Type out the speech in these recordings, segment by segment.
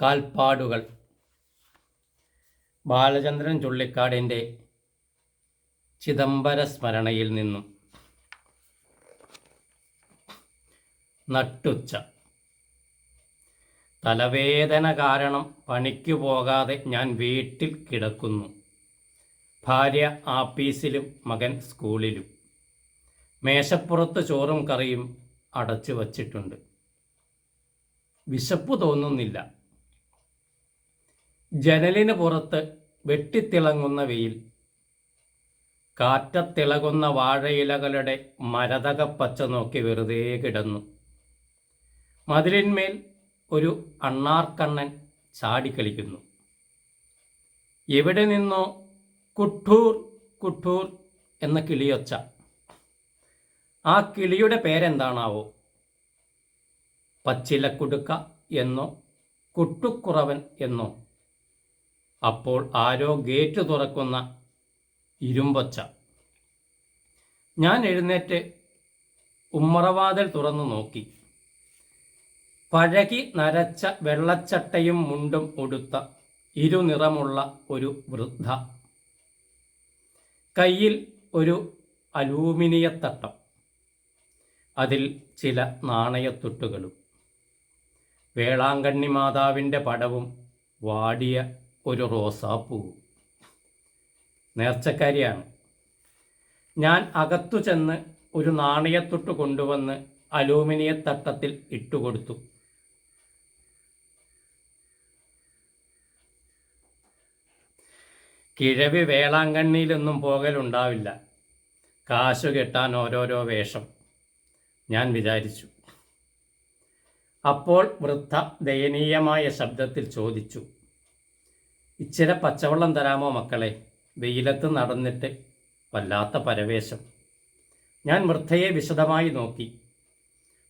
കാൽപ്പാടുകൾ. ബാലചന്ദ്രൻ ചുള്ളിക്കാടിന്റെ ചിദംബര സ്മരണയിൽ നിന്നും. നട്ടുച്ച. തലവേദന കാരണം പണിക്ക് പോകാതെ ഞാൻ വീട്ടിൽ കിടക്കുന്നു. ഭാര്യ ആപ്പീസിലും മകൻ സ്കൂളിലും. മേശപ്പുറത്ത് ചോറും കറിയും അടച്ചു വച്ചിട്ടുണ്ട് വിശപ്പ് തോന്നുന്നില്ല. ജനലിന് പുറത്ത് വെട്ടിത്തിളങ്ങുന്ന വെയിൽ കാറ്റത്തിളകുന്ന വാഴയിലകളുടെ മരതകപ്പച്ച നോക്കി വെറുതെ കിടന്നു. മതിലിന്മേൽ ഒരു അണ്ണാർക്കണ്ണൻ ചാടിക്കളിക്കുന്നു എവിടെ നിന്നോ കുട്ടൂർ കുട്ടൂർ എന്ന കിളിയൊച്ച. ആ കിളിയുടെ പേരെന്താണാവോ? പച്ചിലക്കുടുക്ക എന്നോ കുട്ടുക്കുറവൻ എന്നോ? അപ്പോൾ ആരോ ഗേറ്റ് തുറക്കുന്ന ഇരുമ്പൊച്ച. ഞാൻ എഴുന്നേറ്റ് ഉമ്മറവാതിൽ തുറന്നു നോക്കി. പഴകി നരച്ച വെള്ളച്ചട്ടയും മുണ്ടും ഉടുത്ത ഇരുനിറമുള്ള ഒരു വൃദ്ധ. കയ്യിൽ ഒരു അലൂമിനിയത്തട്ടം. അതിൽ ചില നാണയത്തുട്ടുകളും. വേളാങ്കണ്ണി മാതാവിന്റെ പടവും വാടിയ ഒരു റോസാപ്പൂ നേർച്ചക്കാരിയാണ്. ഞാൻ അകത്തു ചെന്ന് ഒരു നാണയത്തൊട്ട് കൊണ്ടുവന്ന് അലൂമിനിയ തട്ടത്തിൽ ഇട്ടുകൊടുത്തു. കിഴവി വേളാങ്കണ്ണിയിലൊന്നും പോകലുണ്ടാവില്ല. കാശു കെട്ടാൻ ഓരോരോ വേഷം. ഞാൻ വിചാരിച്ചു. അപ്പോൾ വൃദ്ധ ദയനീയമായ ശബ്ദത്തിൽ ചോദിച്ചു. ഇച്ചിരി പച്ചവെള്ളം തരാമോ മക്കളെ? വെയിലത്ത് നടന്നിട്ട് വല്ലാത്ത പരവേശം. ഞാൻ വൃദ്ധയെ വിശദമായി നോക്കി.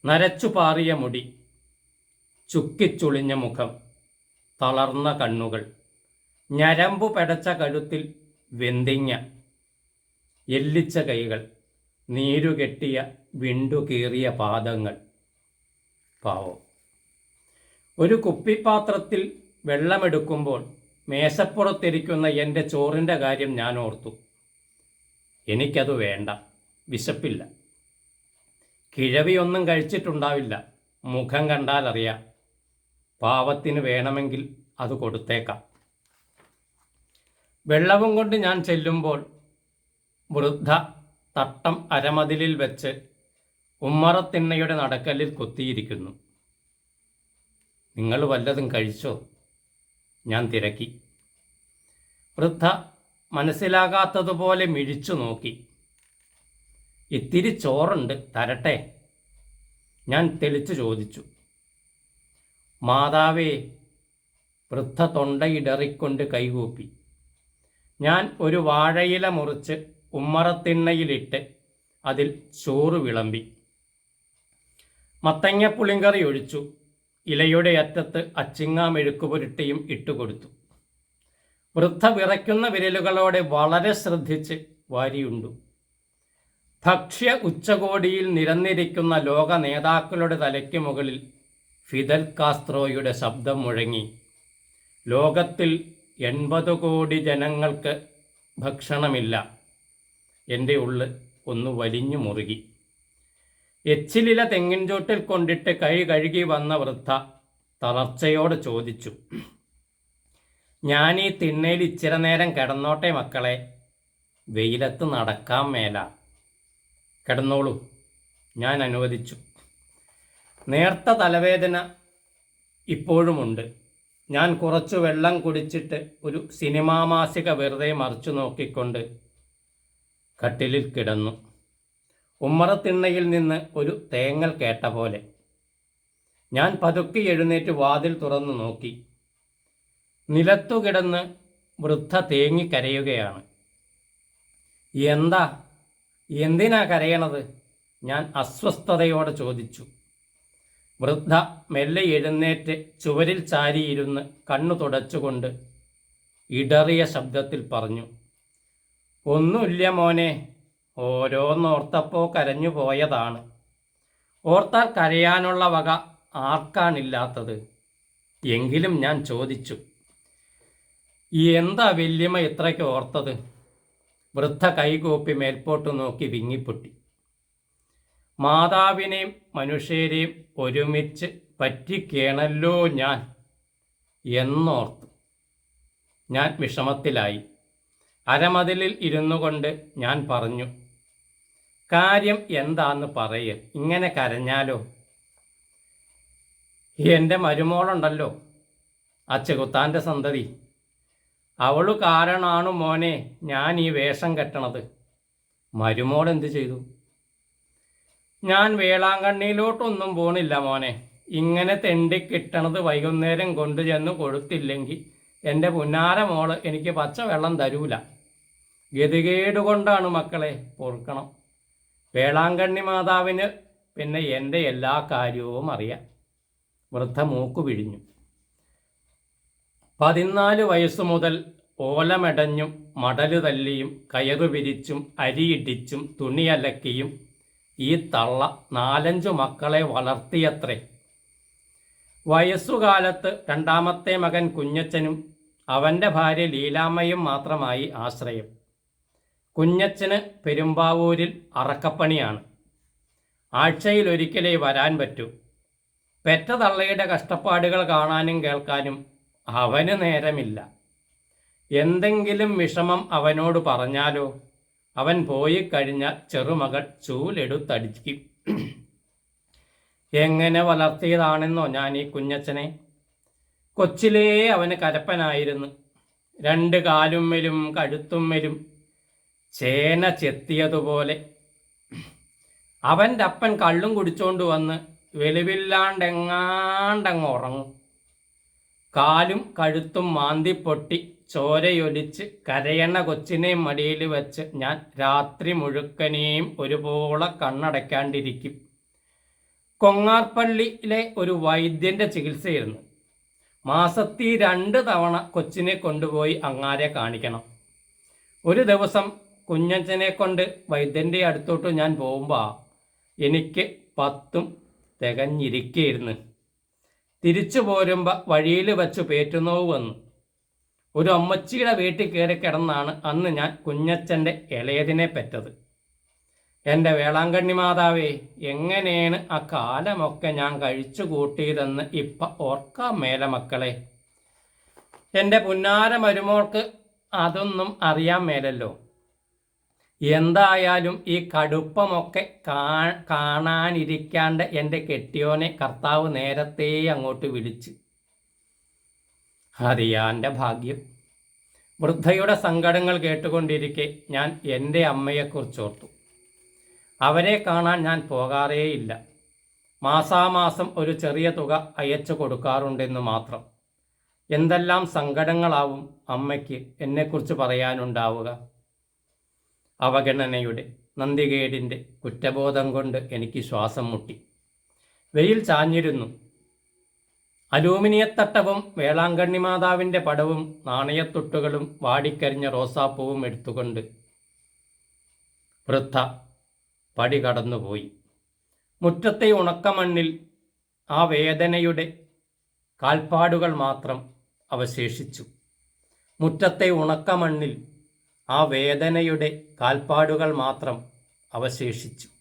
നരച്ചു പാറിയ മുടി ചുക്കിച്ചുളിഞ്ഞ മുഖം തളർന്ന കണ്ണുകൾ ഞരമ്പു പെടച്ച കഴുത്തിൽ വെന്തിങ്ങ എല്ലിച്ച കൈകൾ നീരുകെട്ടിയ വിണ്ടുകീറിയ പാദങ്ങൾ. പാവം. ഒരു കുപ്പിപ്പാത്രത്തിൽ വെള്ളമെടുക്കുമ്പോൾ മേശപ്പുറത്തിരിക്കുന്ന എന്റെ ചോറിന്റെ കാര്യം ഞാൻ ഓർത്തു. എനിക്കത് വേണ്ട. വിശപ്പില്ല. കിഴവിയൊന്നും കഴിച്ചിട്ടുണ്ടാവില്ല. മുഖം കണ്ടാൽ അറിയാം. പാവത്തിന് വേണമെങ്കിൽ അത് കൊടുത്തേക്കാം. വെള്ളവും കൊണ്ട് ഞാൻ ചെല്ലുമ്പോൾ വൃദ്ധ തട്ടം അരമതിലിൽ വെച്ച് ഉമ്മറത്തിണ്ണയുടെ നടക്കലിൽ കൊത്തിയിരിക്കുന്നു. നിങ്ങൾ വല്ലതും കഴിച്ചോ? ഞാൻ തിരക്കി. വൃദ്ധ മനസ്സിലാകാത്തതുപോലെ മിഴിച്ചു നോക്കി. ഇത്തിരി ചോറുണ്ട് തരട്ടെ? ഞാൻ തെളിച്ചു ചോദിച്ചു. മാതാവേ വൃദ്ധ തൊണ്ടയിടറിക്കൊണ്ട് കൈകൂപ്പി. ഞാൻ ഒരു വാഴയില മുറിച്ച് ഉമ്മറത്തിണ്ണയിലിട്ട് അതിൽ ചോറ് വിളമ്പി. മത്തങ്ങ പുളിങ്കറി ഒഴിച്ചു. ഇലയുടെ അറ്റത്ത് അച്ചിങ്ങ പുരട്ടിയും ഇട്ടുകൊടുത്തു. വൃദ്ധ വിറയ്ക്കുന്ന വിരലുകളോടെ വളരെ ശ്രദ്ധിച്ച് വാരിയുണ്ടു. ഭക്ഷ്യ ഉച്ചകോടിയിൽ നിരന്നിരിക്കുന്ന ലോക നേതാക്കളുടെ തലയ്ക്ക് മുകളിൽ ഫിദൽ കാസ്ത്രോയുടെ ശബ്ദം മുഴങ്ങി. ലോകത്തിൽ എൺപത് കോടി ജനങ്ങൾക്ക് ഭക്ഷണമില്ല. എന്റെ ഉള്ള് ഒന്ന് വലിഞ്ഞു മുറുകി. എച്ചിലില തെങ്ങിൻ ചോട്ടിൽ കൊണ്ടിട്ട് കൈ കഴുകി വന്ന വൃദ്ധ തളർച്ചയോട് ചോദിച്ചു ഞാൻ ഈ തിണ്ണയിൽ ഇച്ചിര നേരം കിടന്നോട്ടെ മക്കളെ വെയിലത്ത് നടക്കാൻ മേല. കിടന്നോളൂ ഞാൻ അനുവദിച്ചു. നേർത്ത തലവേദന ഇപ്പോഴുമുണ്ട്. ഞാൻ കുറച്ചു വെള്ളം കുടിച്ചിട്ട് ഒരു സിനിമാ മാസിക വെറുതെ മറിച്ചു നോക്കിക്കൊണ്ട് കട്ടിലിൽ കിടന്നു. ഉമ്മറത്തിണ്ണയിൽ നിന്ന് ഒരു തേങ്ങൽ കേട്ട പോലെ. ഞാൻ പതുക്കി എഴുന്നേറ്റ് വാതിൽ തുറന്നു നോക്കി. നിലത്തു കിടന്ന് വൃദ്ധ തേങ്ങി കരയുകയാണ്. എന്താ? എന്തിനാ കരയണത്? ഞാൻ അസ്വസ്ഥതയോടെ ചോദിച്ചു. വൃദ്ധ മെല്ലെ എഴുന്നേറ്റ് ചുവരിൽ ചാരിയിരുന്ന് കണ്ണു തുടച്ചുകൊണ്ട് ഇടറിയ ശബ്ദത്തിൽ പറഞ്ഞു. ഒന്നുമില്ല മോനെ ഓരോന്നോർത്തപ്പോൾ കരഞ്ഞു പോയതാണ്. ഓർത്താൽ കരയാനുള്ള വക ആർക്കാണില്ലാത്തത്? എങ്കിലും ഞാൻ ചോദിച്ചു. എന്താ വല്യമ്മ ഇത്രയ്ക്ക് ഓർത്തത്? വൃദ്ധ കൈകൂപ്പി മേൽപോട്ട് നോക്കി വിങ്ങിപ്പൊട്ടി. മാതാവിനെയും മനുഷ്യരെയും ഒരുമിച്ച് പറ്റിക്കേണല്ലോ ഞാൻ എന്നോർത്തു. ഞാൻ വിഷമത്തിലായി. അരമതിലിൽ ഇരുന്നു കൊണ്ട് ഞാൻ പറഞ്ഞു കാര്യം എന്താന്ന് പറയ്. ഇങ്ങനെ കരഞ്ഞാലോ? എന്റെ മരുമോളുണ്ടല്ലോ. ആ സന്തതി. അവളു കാരണാണ് മോനെ ഞാൻ ഈ വേഷം കെട്ടണത്. മരുമോൾ എന്ത് ചെയ്തു? ഞാൻ വേളാങ്കണ്ണിയിലോട്ടൊന്നും പോണില്ല മോനെ. ഇങ്ങനെ തെണ്ടി കിട്ടണത് വൈകുന്നേരം കൊണ്ടുചെന്ന് കൊടുത്തില്ലെങ്കിൽ എന്റെ പുന്നാര മോൾ എനിക്ക് പച്ചവെള്ളം തരൂല. ഗതികേടുകൊണ്ടാണ് മക്കളെ പൊറുക്കണം. വേളാങ്കണ്ണി മാതാവിന് പിന്നെ എന്റെ എല്ലാ കാര്യവും അറിയാം. വൃദ്ധ മൂക്കു പിഴിഞ്ഞു പതിനാല് വയസ്സു മുതൽ ഓലമെടഞ്ഞും മടൽ തല്ലിയും കയറു പിരിച്ചും അരിയിടിച്ചും തുണിയലക്കിയും ഈ തള്ള നാലഞ്ചു മക്കളെ വളർത്തിയത്രേ. വയസ്സുകാലത്ത് രണ്ടാമത്തെ മകൻ കുഞ്ഞച്ചനും അവന്റെ ഭാര്യ ലീലാമ്മയും മാത്രമായി ആശ്രയം. കുഞ്ഞച്ചന് പെരുമ്പാവൂരിൽ അറക്കപ്പണിയാണ്. ആഴ്ചയിലൊരിക്കലേ വരാൻ പറ്റൂ. പെറ്റ തള്ളയുടെ കഷ്ടപ്പാടുകൾ കാണാനും കേൾക്കാനും അവന് നേരമില്ല. എന്തെങ്കിലും വിഷമം അവനോട് പറഞ്ഞാലോ? അവൻ പോയി കഴിഞ്ഞാൽ ചെറുമകൾ ചൂലെടുത്തടിക്കും. എങ്ങനെ വളർത്തിയതാണെന്നോ ഞാൻ ഈ കുഞ്ഞച്ചനെ കൊച്ചിലേ അവന് കരപ്പനായിരുന്നു. രണ്ട് കാലുമ്മലും കഴുത്തുമ്മലും ചേന ചെത്തിയതുപോലെ. അവന്റെ അപ്പൻ കള്ളും കുടിച്ചോണ്ട് വന്ന് വെളിവില്ലാണ്ടെങ്ങാണ്ടങ്ങ് ഉറങ്ങും. കാലും കഴുത്തും മാന്തിപ്പൊട്ടി ചോരയൊലിച്ച് കരയണ കൊച്ചിനെ മടിയിൽ വെച്ച് ഞാൻ രാത്രി മുഴുക്കനെയും ഒരുപോലെ കണ്ണടയ്ക്കാണ്ടിരിക്കും. കൊങ്ങാർപ്പള്ളിയിലെ ഒരു വൈദ്യന്റെ ചികിത്സയായിരുന്നു. മാസത്തിൽ രണ്ട് തവണ കൊച്ചിനെ കൊണ്ടുപോയി അങ്ങാരെ കാണിക്കണം. ഒരു ദിവസം കുഞ്ഞച്ചനെ കൊണ്ട് വൈദ്യന്റെ അടുത്തോട്ട് ഞാൻ പോകുമ്പോൾ എനിക്ക് പത്തും തികഞ്ഞിരിക്കയിരുന്നു. തിരിച്ചു പോരുമ്പോൾ വഴിയിൽ വെച്ച് പേറ്റുന്നോ വന്നു. ഒരു അമ്മച്ചിയുടെ വീട്ടിൽ കയറി കിടന്നാണ് അന്ന് ഞാൻ കുഞ്ഞച്ഛന്റെ ഇളയതിനെ പെറ്റത്. എന്റെ വേളാങ്കണ്ണി മാതാവേ എങ്ങനെയാണ് ആ കാലമൊക്കെ ഞാൻ കഴിച്ചു കൂട്ടിയതെന്ന് ഇപ്പം ഓർക്കാം മേല മക്കളെ. എന്റെ പുന്നാര മരുമോൾക്ക് അതൊന്നും അറിയാൻ മേലല്ലോ. എന്തായാലും ഈ കടുപ്പമൊക്കെ കാണാനിരിക്കാണ്ട് എന്റെ കെട്ടിയോനെ കർത്താവ് നേരത്തെ അങ്ങോട്ട് വിളിച്ച്. അറിയാന്റെ ഭാഗ്യം. വൃദ്ധയുടെ സങ്കടങ്ങൾ കേട്ടുകൊണ്ടിരിക്കെ ഞാൻ എന്റെ അമ്മയെക്കുറിച്ചോർത്തു. അവരെ കാണാൻ ഞാൻ പോകാറേയില്ല. മാസാമാസം ഒരു ചെറിയ തുക അയച്ചു കൊടുക്കാറുണ്ടെന്ന് മാത്രം. എന്തെല്ലാം സങ്കടങ്ങളാവും അമ്മയ്ക്ക് എന്നെക്കുറിച്ച് പറയാനുണ്ടാവുക? അവഗണനയുടെ നന്ദികേടിന്റെ കുറ്റബോധം കൊണ്ട് എനിക്ക് ശ്വാസം മുട്ടി. വെയിൽ ചാഞ്ഞിരുന്നു. അലൂമിനിയത്തട്ടവും വേളാങ്കണ്ണി മാതാവിന്റെ പടവും നാണയത്തൊട്ടുകളും വാടിക്കരിഞ്ഞ റോസാപ്പൂവും എടുത്തുകൊണ്ട് വൃദ്ധ പടി കടന്നുപോയി. മുറ്റത്തെ ഉണക്കമണ്ണിൽ ആ വേദനയുടെ കാൽപ്പാടുകൾ മാത്രം അവശേഷിച്ചു. മുറ്റത്തെ ഉണക്കമണ്ണിൽ ആ വേദനയുടെ കാൽപ്പാടുകൾ മാത്രം അവശേഷിച്ചു.